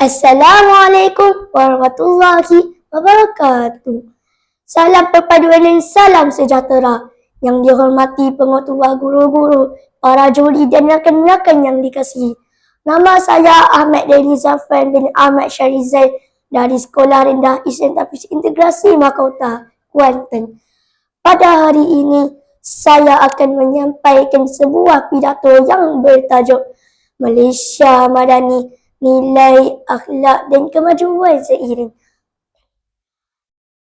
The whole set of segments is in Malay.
Assalamualaikum warahmatullahi wabarakatuh. Salam perpaduan dan salam sejahtera yang dihormati pengetua guru-guru, para juri dan rakan-rakan yang dikasihi. Nama saya Ahmad Deli Zafran bin Ahmad Syarizal dari Sekolah Rendah Islam Tapis Integrasi Makota, Kuantan. Pada hari ini, saya akan menyampaikan sebuah pidato yang bertajuk Malaysia Madani nilai, akhlak dan kemajuan seiring.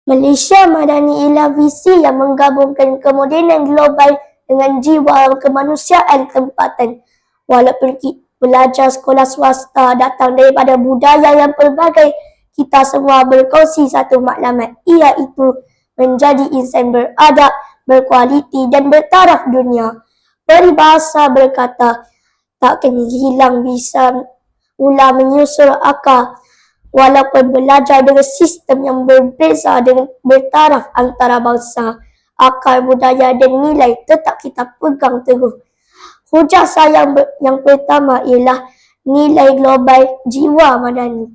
Malaysia Madani ialah visi yang menggabungkan kemodenan global dengan jiwa kemanusiaan tempatan. Walaupun belajar sekolah swasta datang daripada budaya yang pelbagai, kita semua berkongsi satu maklumat iaitu menjadi insan beradab, berkualiti dan bertaraf dunia. Peribahasa berkata, tak kena hilang bisa mula menyusul akal. Walaupun belajar dengan sistem yang berbeza dengan bertaraf antara bangsa akal budaya dan nilai tetap kita pegang teguh. Hujah saya yang, yang pertama ialah nilai global jiwa madani.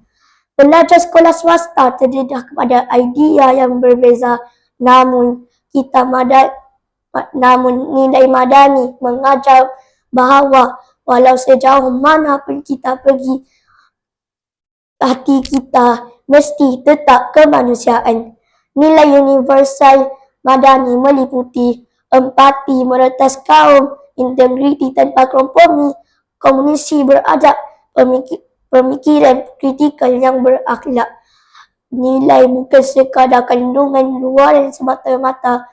Belajar sekolah swasta terdedah kepada idea yang berbeza namun kita madat namun nilai madani mengajar bahawa walau sejauh mana pun kita pergi, hati kita mesti tetap kemanusiaan. Nilai universal madani meliputi empati meretas kaum, integriti tanpa kompromi, komunisi beradab, pemikir, pemikiran kritikal yang berakhlak. Nilai bukan sekadar kandungan luar semata-mata,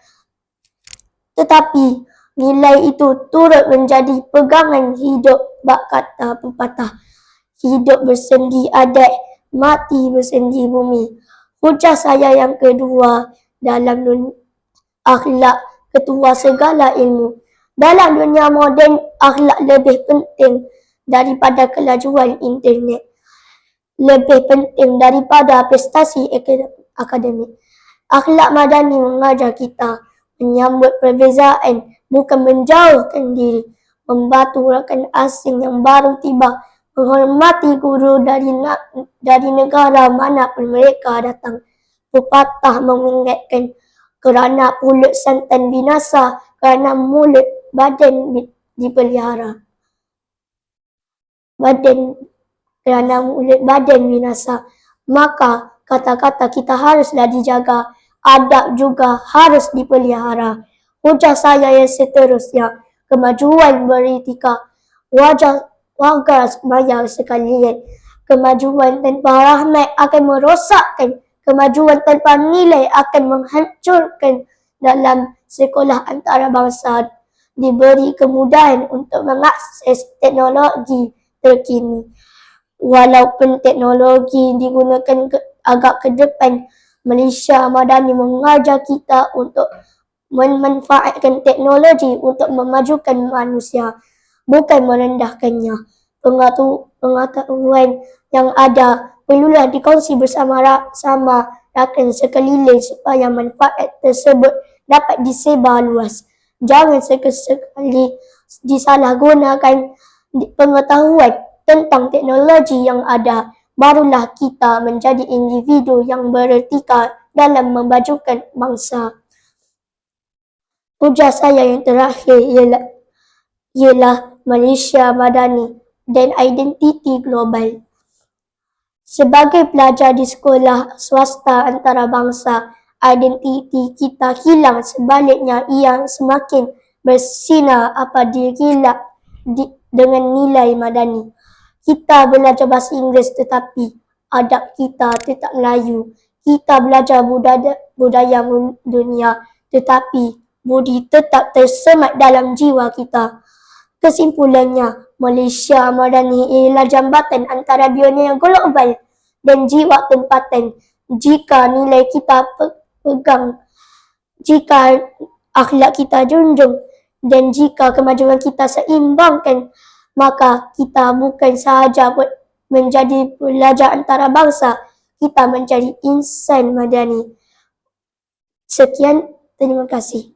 tetapi nilai itu turut menjadi pegangan hidup bak kata pepatah. Hidup bersendi adat, mati bersendi bumi. Hujah saya yang kedua dalam dunia akhlak ketua segala ilmu. Dalam dunia moden, akhlak lebih penting daripada kelajuan internet. Lebih penting daripada prestasi akademik. Akhlak madani mengajar kita menyambut perbezaan bukan menjauhkan diri, membantu rakan asing yang baru tiba, menghormati guru dari dari negara mana pun mereka datang. Pepatah mengingatkan kerana pulut santan binasa, kerana mulut badan dipelihara. Badan kerana mulut badan binasa, maka kata-kata kita haruslah dijaga, adab juga harus dipelihara. Hujah saya yang seterusnya, kemajuan beretika, wajah warga maya sekalian. Kemajuan tanpa rahmat akan merosakkan, kemajuan tanpa nilai akan menghancurkan dalam sekolah antarabangsa diberi kemudahan untuk mengakses teknologi terkini. Walaupun teknologi digunakan agak ke depan, Malaysia Madani mengajar kita untuk memanfaatkan teknologi untuk memajukan manusia, bukan merendahkannya. Pengetahuan yang ada perlulah dikongsi bersama sama rakan sekeliling supaya manfaat tersebut dapat disebar luas. Jangan sekali disalahgunakan pengetahuan tentang teknologi yang ada, barulah kita menjadi individu yang beretika dalam memajukan bangsa. Hujah saya yang terakhir ialah, ialah Malaysia Madani dan identiti global. Sebagai pelajar di sekolah swasta antarabangsa, identiti kita hilang sebaliknya ia semakin bersinar apabila di, dengan nilai madani. Kita belajar bahasa Inggeris tetapi adab kita tetap Melayu. Kita belajar budaya, budaya dunia tetapi budi tetap tersemat dalam jiwa kita. Kesimpulannya, Malaysia Madani ialah jambatan antara dunia global dan jiwa tempatan. Jika nilai kita pegang, jika akhlak kita junjung dan jika kemajuan kita seimbangkan, maka kita bukan sahaja menjadi pelajar antara bangsa, kita menjadi insan madani. Sekian, terima kasih.